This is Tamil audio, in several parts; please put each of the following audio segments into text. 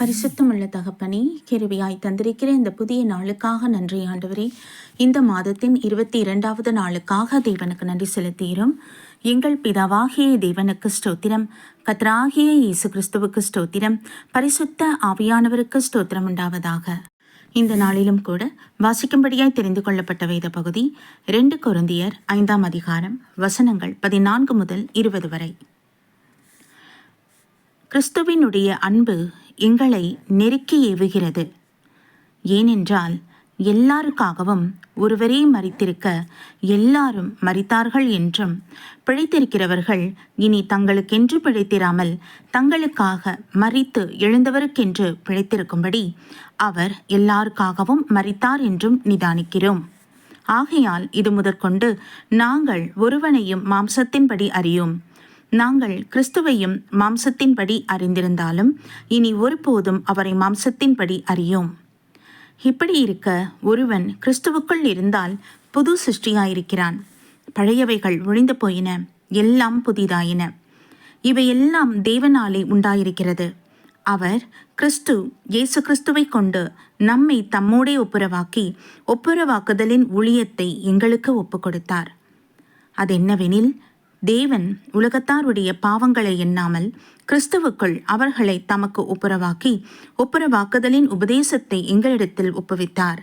பரிசுத்தமுள்ள தகப்பனே கிருவியாய் தந்திருக்கிற இந்த புதிய நாளுக்காக நன்றி ஆண்டவரே. இந்த மாதத்தின் இருபத்தி இரண்டாவது நாளுக்காக தேவனுக்கு நன்றி செலுத்துகிறோம். எங்கள் பிதாவாகிய தேவனுக்கு ஸ்தோத்திரம். கத்ராகிய இயேசு கிறிஸ்துவுக்கு ஸ்தோத்திரம். பரிசுத்த ஆவியானவருக்கு ஸ்தோத்திரம் உண்டாவதாக. இந்த நாளிலும் கூட வாசிக்கும்படியாய் தெரிந்து கொள்ளப்பட்ட வேத பகுதி ரெண்டு கொருந்தியர் ஐந்தாம் அதிகாரம் வசனங்கள் பதினான்கு முதல் இருபது வரை. கிறிஸ்துவினுடைய அன்பு எங்களை நெருக்கி ஏவுகிறது. ஏனென்றால் எல்லாருக்காகவும் ஒருவரே மறித்திருக்க எல்லாரும் மறித்தார்கள் என்றும் பிழைத்திருக்கிறவர்கள் இனி தங்களுக்கென்று பிழைத்திராமல் தங்களுக்காக மறித்து எழுந்தவருக்கென்று பிழைத்திருக்கும்படி அவர் எல்லாருக்காகவும் மறித்தார் என்றும் நிதானிக்கிறோம். ஆகையால் இது முதற்கொண்டு நாங்கள் ஒருவனையும் மாம்சத்தின்படி அறியோம். நாங்கள் கிறிஸ்துவையும் மாம்சத்தின்படி அறிந்திருந்தாலும் இனி ஒருபோதும் அவரை மாம்சத்தின்படி அறியோம். இப்படி இருக்க ஒருவன் கிறிஸ்துவுக்குள் இருந்தால் புது சிருஷ்டியாயிருக்கிறான். பழையவைகள் ஒழிந்து போயின எல்லாம் புதிதாயின. இவையெல்லாம் தேவனாலே உண்டாயிருக்கிறது. அவர் கிறிஸ்து இயேசு கிறிஸ்துவை கொண்டு நம்மை தம்மோடே ஒப்புரவாக்கி ஒப்புரவாக்குதலின் ஊழியத்தை எங்களுக்கு ஒப்புக் கொடுத்தார் அதென்னவெனில் தேவன் உலகத்தாருடைய பாவங்களை எண்ணாமல் கிறிஸ்துவுக்குள் அவர்களை தமக்கு ஒப்புரவாக்கி ஒப்புரவாக்குதலின் உபதேசத்தை எங்களிடத்தில் ஒப்புவித்தார்.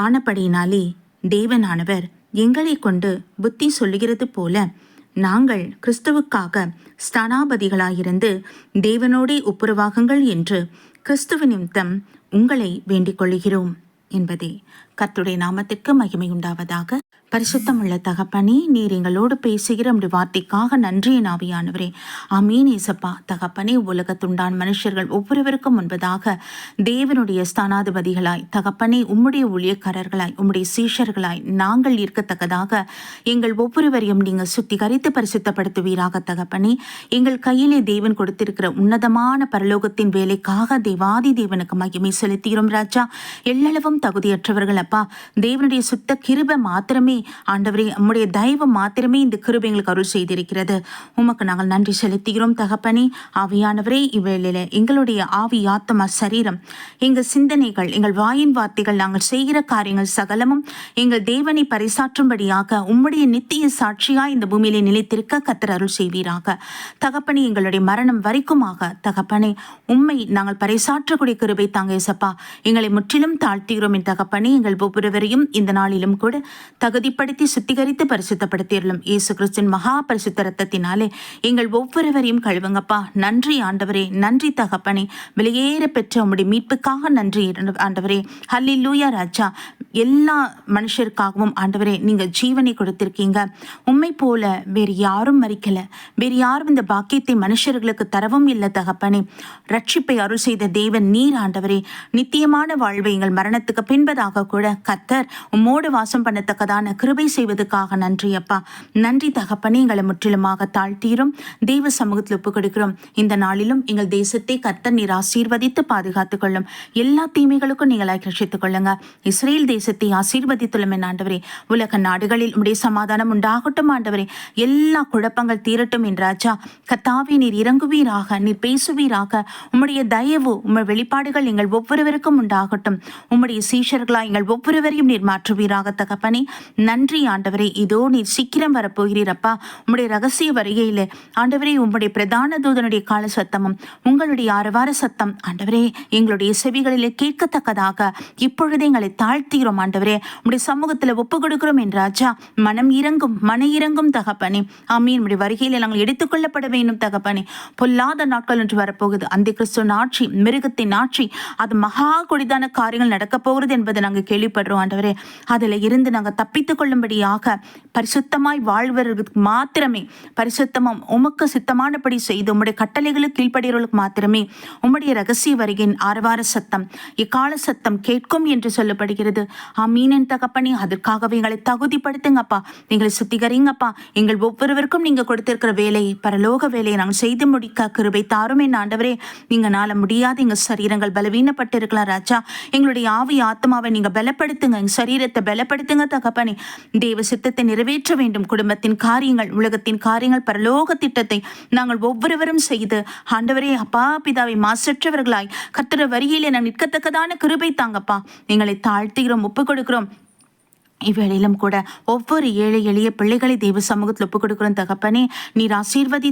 ஆனபடியினாலே தேவனானவர் எங்களை கொண்டு புத்தி சொல்லுகிறது போல நாங்கள் கிறிஸ்துவுக்காக ஸ்தானாபதிகளாயிருந்து தேவனோடே ஒப்புரவாகுங்கள் என்று கிறிஸ்துவ நிமித்தம் உங்களை வேண்டிக் கொள்கிறோம் என்பதே. கர்த்துடைய நாமத்திற்கு மகிமை உண்டாவதாக பரிசுத்தமுள்ள தகப்பனே நீர் எங்களோடு பேசுகிற அப்படி வார்த்தைக்காக நன்றி என் ஆவியானவரே. அமீன் ஏசப்பா. தகப்பனே உலகத்துண்டான் மனுஷர்கள் ஒவ்வொருவருக்கும் முன்பதாக தேவனுடைய ஸ்தானாதிபதிகளாய் தகப்பனே உம்முடைய ஊழியக்காரர்களாய் உம்முடைய சீஷர்களாய் நாங்கள் இருக்கத்தக்கதாக எங்கள் ஒவ்வொருவரையும் நீங்கள் சுத்திகரித்து பரிசுத்தப்படுத்துவீராக தகப்பனே. எங்கள் கையிலே தேவன் கொடுத்திருக்கிற உன்னதமான பரலோகத்தின் வேலைக்காக தேவாதி தேவனுக்கு மகிமை செலுத்துகிறோம் ராஜா. எல்லளவும் தகுதியற்றவர்கள் அப்பா. தேவனுடைய சுத்த கிருப மாத்திரமே ஆண்டவரே உம்முடைய தயவு மாத்திரமே இந்த கிருபை எங்களுக்கு அருள் செய்திருக்கிறது. உமக்கு நாங்கள் நன்றி செலுத்துகிறோம் தகப்பனே. ஆவியானவரே இவ்வேளையில் எங்களுடைய ஆவி ஆத்மா சரீரம் எங்கள் சிந்தனைகள் எங்கள் வாயின் வார்த்தைகள் நாங்கள் செய்கிற காரியங்கள் சகலமும் எங்கள் தேவனை பறைசாற்றும்படியாக உம்முடைய நித்திய சாட்சியாக இந்த பூமியிலே நிலைத்திருக்க கத்தர் அருள் செய்வீராக. தகப்பனே எங்களுடைய மரணம் வரைக்குமாக தகப்பனே உண்மை நாங்கள் பறைசாற்றக்கூடிய கிருபை தாங்க சப்பா எங்களை முற்றிலும் தாழ்த்துகிறோம் என் தகப்பனே. எங்கள் ஒவ்வொருவரையும் இந்த நாளிலும் கூட தகுதி தகுதிப்படுத்தி சுத்திகரித்து பரிசுத்தப்படுத்தியர்களும் இயேசு கிறிஸ்தின் மகா பரிசுத்த ரத்தத்தினாலே எங்கள் ஒவ்வொருவரையும் கழுவுங்கப்பா. நன்றி ஆண்டவரே நன்றி தகப்பனே. வெளியேற பெற்ற உம்முடைய மீட்புக்காக நன்றி ஆண்டவரே. ஹல்லி லூயா ராஜா. எல்லா மனுஷருக்காகவும் ஆண்டவரே நீங்கள் ஜீவனை கொடுத்திருக்கீங்க. உண்மை போல வேறு யாரும் மறிக்கல. வேறு யாரும் இந்த பாக்கியத்தை மனுஷர்களுக்கு தரவும் இல்லை தகப்பனே. ரட்சிப்பை அருள் செய்த தேவன் நீர் ஆண்டவரே. நித்தியமான வாழ்வை எங்கள் மரணத்துக்கு பின்பதாக கூட கத்தர் உம்மோடு வாசம் பண்ணத்தக்கதான கிருபை செய்வதற்காக நன்றி அப்பா. நன்றி தகப்பனே எங்களை முற்றிலுமாக தாழ்த்தீரும். தெய்வ சமூகத்தில் ஒப்புக் கொடுக்கிறோம் இந்த நாளிலும் எங்கள் தேசத்தை கத்தர் நீர் ஆசீர்வதித்து பாதுகாத்துக் கொள்ளும். எல்லா தீமைகளுக்கும் நீங்கள் ரட்சித்துக் கொள்ளுங்க. இஸ்ரேல் தேசத்தை ஆசீர்வதித்துள்ள என் ஆண்டவரே. உலக நாடுகளில் உடைய சமாதானம் உண்டாகட்டும் ஆண்டவரே. எல்லா குழப்பங்கள் தீரட்டும் என் ராஜா. கத்தாவே நீர் இறங்குவீராக நீர் பேசுவீராக. உம்முடைய தயவு உம்முடைய வெளிப்பாடுகள் எங்கள் ஒவ்வொருவருக்கும் உண்டாகட்டும். உம்முடைய சீஷர்களா எங்கள் ஒவ்வொருவரையும் நீர் மாற்றுவீராக தகப்பனே. நன்றி ஆண்டவரே. இதோ நீர் சீக்கிரம் வரப்போகிறீரப்பா உம்முடைய ரகசிய வருகையில. ஆண்டவரே உம்முடைய பிரதான தூதனுடைய கால சத்தமும் உங்களுடைய ஆறுவார சத்தம் ஆண்டவரே எங்களுடைய செவிகளிலே கேட்கத்தக்கதாக இப்பொழுதே எங்களை தாழ்த்துகிறோம் ஆண்டவரே. உம்முடைய சமூகத்தில் ஒப்பு கொடுக்கிறோம் என் ராஜா. மனம் இறங்கும் மன இறங்கும் தகப்பனே. ஆமீன். உடைய வருகையில் நாங்கள் எடுத்துக்கொள்ளப்பட வேண்டும் தகப்பனே. பொல்லாத நாட்கள் என்று வரப்போகுது. அந்த கிறிஸ்துவின் ஆட்சி மிருகத்தின் ஆட்சி அது மகா கொடிதான காரியங்கள் நடக்கப் போகிறது என்பதை நாங்கள் கேள்விப்படுறோம் ஆண்டவரே. அதில் இருந்து நாங்கள் தப்பித்து கொள்ளும்படியாக பரிசுத்தமாய் வாழ்வர்களுக்கு மாத்திரமே பரிசுத்தமும் உமக்கு சித்தமானபடி செய்து உம்முடைய கட்டளைகளுக்கு கீழ்ப்படுகிறவர்களுக்கு மாத்திரமே உம்முடைய ரகசிய வருகையின் ஆரவார சத்தம் இக்கால சத்தம் கேட்கும் என்று சொல்லப்படுகிறது ஆமீன் என் தகப்பனே அதற்காகவே எங்களை தகுதிப்படுத்துங்கப்பா. எங்களை சுத்திகரிங்கப்பா. எங்கள் ஒவ்வொருவருக்கும் நீங்கள் கொடுத்திருக்கிற வேலையை பரலோக வேலையை நாங்கள் செய்து முடிக்க கிருபை தாரும் என் ஆண்டவரே. நீங்க நாள முடியாது எங்கள் சரீரங்கள் பலவீனப்பட்டு இருக்கலாம் ராஜா. எங்களுடைய ஆவி ஆத்மாவை நீங்கள் பலப்படுத்துங்க எங்கள் சரீரத்தை பலப்படுத்துங்க தகப்பனே. தேவ சித்தத்தை நிறைவேற்ற வேண்டும். குடும்பத்தின் காரியங்கள் உலகத்தின் காரியங்கள் பரலோக திட்டத்தை நாங்கள் ஒவ்வொருவரும் செய்து ஆண்டவரே அப்பா பிதாவை மாசற்றவர்களாய் கத்திர வரியிலே நான் நிற்கத்தக்கதான கிருபை தாங்கப்பா. எங்களை தாழ்த்துகிறோம் ஒப்பு கொடுக்கிறோம் இவ்வேளையிலும் கூட ஒவ்வொரு ஏழை எளிய பிள்ளைகளை தெய்வ சமூகத்தில் ஒப்புக் கொடுக்கிறோம் தகப்பனே. நீர் ஆசீர்வதி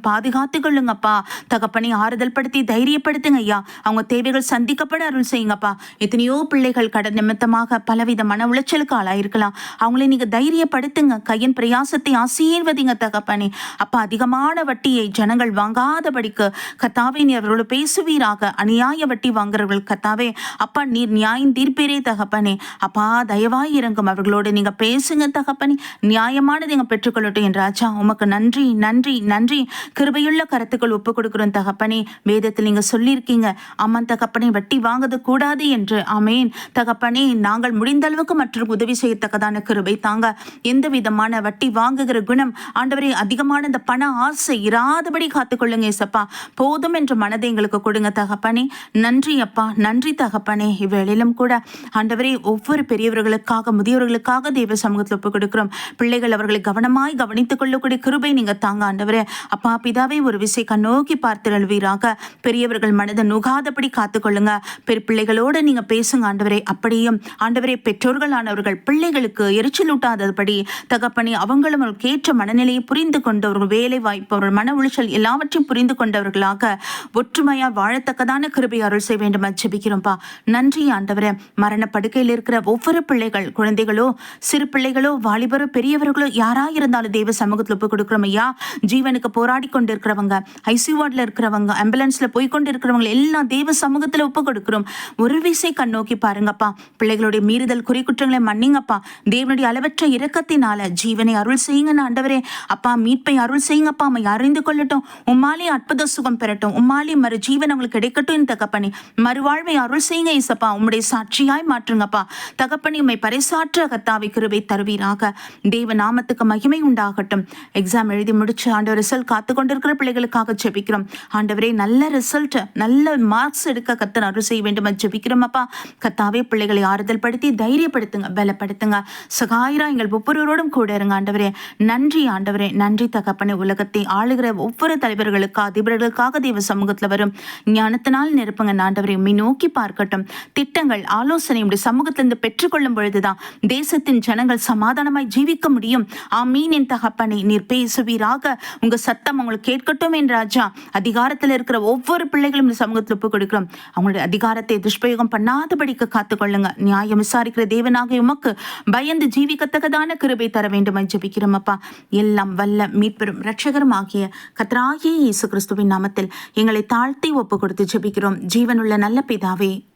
பாதுகாத்து கொள்ளுங்கப்பா தகப்பனே ஆறுதல் படுத்தி தைரியப்படுத்துங்க ஐயா. அவங்க தேவைகள் சந்திக்கப்பட அருள் செய்யுங்கப்பா. எத்தனையோ பிள்ளைகள் கடன் நிமித்தமாக பலவித மன உளைச்சலுக்கு ஆளாயிருக்கலாம். அவங்களை நீங்க தைரியப்படுத்துங்க. கையின் பிரயாசத்தை ஆசீர்வதிங்க தகப்பனே. அப்பா அதிகமான வட்டியை ஜனங்கள் வாங்காதபடிக்கு கத்தாவே நீர் அவர்களோடு பேசுவீராக. அநியாய வட்டி வாங்குறவர்கள் கத்தாவே. அப்பா நீர் நியாயம் தீர்ப்பீரே தகப்பனே. அப்பா தயவாய் இறங்கும் அவர்களோடு நீங்க பேசுங்க தகப்பனி. நியாயமானது எங்க பெற்றுக்கொள்ளட்டும் என் ராஜா. உமக்கு நன்றி நன்றி நன்றி. கிருபையுள்ள கருத்துக்கள் ஒப்பு கொடுக்குறோம் தகப்பனே. வேதத்தில் நீங்க சொல்லியிருக்கீங்க. அம்மன் தகப்பனே வட்டி வாங்குறது கூடாது என்று. ஆமேன். தகப்பனே நாங்கள் முடிந்த அளவுக்கு மற்றும் உதவி செய்யத்தக்கதான கிருபை தாங்க. எந்த விதமான வட்டி வாங்குகிற குணம் ஆண்டவரை அதிகமான இந்த பண ஆசை இராதபடி காத்துக்கொள்ளுங்க ஏசப்பா. போதும் என்ற மனதை எங்களுக்கு கொடுங்க தகப்பனே. நன்றி அப்பா நன்றி தகப்பனே. இவ்வேளையிலும் கூட ஆண்டவரே ஒவ்வொரு பெரியவர்களுக்காக முதியவர்களுக்காக தெய்வ சமூகத்தில் ஒப்புக் கொடுக்கிறோம். பிள்ளைகள் அவர்களை கவனமாய் கவனித்துக் கொள்ளக்கூடிய கிருபை நீங்க தாங்க ஆண்டவரே. அப்பா பிதாவை ஒரு விசை கண்ணோக்கி பார்த்திருவீராக பெரியவர்கள் மனதை நுகாதபடி காத்துக்கொள்ளுங்க பெரு பிள்ளைகளோடு நீங்க பேசுங்க ஆண்டவரே. அப்படியும் ஆண்டவரே பெற்றோர்களானவர்கள் பிள்ளைகளுக்கு எரிச்சலூட்டாதபடி தகப்பனி அவங்களும் அவர்களுக்கு ஏற்ற மனநிலையை புரிந்து கொண்டு அவர்கள் வேலை வாய்ப்பு அவர்கள் மன உளைச்சல் எல்லாவற்றையும் புரிந்து கொண்டவர்களாக ஒற்றுமையா வாழத்தக்கதான கிருபை அருள் செய்ய வேண்டும் ஜெபிக்கிறோம்ப்பா நன்றி ஆண்டவரே. மரண படுக்கையில் இருக்கிற ஒவ்வொரு பிள்ளைகள் குழந்தை குழந்தைகளோ சிறு பிள்ளைகளோ வாலிபரோ பெரியவர்களோ யாரா இருந்தாலும் தேவ சமூகத்தில் ஒப்பு கொடுக்குறோம் ஐயா. ஜீவனுக்கு போராடி கொண்டு இருக்கிறவங்க ஐசியூ வார்டில் இருக்கிறவங்க ஆம்புலன்ஸ்ல போய் கொண்டு இருக்கிறவங்க எல்லாம் தேவ சமூகத்தில் ஒப்பு கொடுக்கிறோம். ஒரு விசை கண்ணோக்கி பாருங்கப்பா. பிள்ளைகளுடைய மீறுதல் குறிக்குற்றங்களை மன்னிங்கப்பா. தேவனுடைய அளவற்ற இரக்கத்தினால ஜீவனை அருள் செய்யுங்க ஆண்டவரே. அப்பா மீட்பை அருள் செய்யுங்கப்பா. அம்மை அறிந்து கொள்ளட்டும். உம்மாலே அற்புத சுகம் பெறட்டும். உம்மாலே மறு ஜீவன் அவங்களுக்கு கிடைக்கட்டும் இந்த தகப்பனி. மறுவாழ்வை அருள் செய்யுங்க இசப்பா உம்முடைய சாட்சியாய் மாற்றுங்கப்பா. தகப்பனி உண்மை பறைசாற்ற கத்தாவை கிருபை தருவீராக. தேவ நாமத்துக்கு மகிமை உண்டாகட்டும். எக்ஸாம் எழுதி முடிச்சு ஆண்டவர் ரிசல்ட் காத்து கொண்டிருக்கிற பிள்ளைகளுக்காக ஜெபிக்கிறோம். ஆண்டவரே நல்ல ரிசல்ட் நல்ல மார்க்ஸ் எடுக்க கத்தர் அருள் செய்ய வேண்டும் என்று ஜெபிக்கிறோம் அப்பா கத்தாவே பிள்ளைகளை ஆறுதல் படுத்தி தைரியப்படுத்துங்க பலப்படுத்துங்க. சகாயிரா எங்கள் ஒவ்வொருவரோடும் கூட இருங்க ஆண்டவரே. நன்றி ஆண்டவரே நன்றி தகப்பனே. உலகத்தை ஆளுகிற ஒவ்வொரு தலைவர்களுக்கு அதிபர்களுக்காக தேவ சமூகத்தில் வரும். ஞானத்தினால் நிரப்புங்க ஆண்டவரை. உண்மை நோக்கி பார்க்கட்டும். திட்டங்கள் ஆலோசனை உடைய சமூகத்திலிருந்து பெற்றுக்கொள்ளும் பொழுதுதான் தேசத்தின் ஜனங்கள் சமாதானமாய் ஜீவிக்க முடியும். ஆமீன் என் தகப்பனை நீர் பேசுவீராக. உங்க சத்தம் உங்களுக்கு கேட்கட்டும் என் ராஜா. அதிகாரத்தில் இருக்கிற ஒவ்வொரு பிள்ளைகளும் இந்த சமூகத்தில் ஒப்புக் கொடுக்கிறோம். அவங்களுடைய அதிகாரத்தை துஷ்பிரயோகம் பண்ணாதபடிக்கு காத்துக்கொள்ளுங்க. நியாயம் விசாரிக்கிற தேவனாக உமக்கு பயந்து ஜீவிக்கத்தக்கதான கிருபை தர வேண்டும் என்று ஜெபிக்கிறோம் அப்பா. எல்லாம் வல்ல மீட்பெரும் ரட்சகரும் ஆகிய கத்ராகிய இயேசு கிறிஸ்துவின் நாமத்தில் எங்களை தாழ்த்தி ஒப்பு கொடுத்து ஜெபிக்கிறோம். ஜீவனுள்ள நல்ல பிதாவே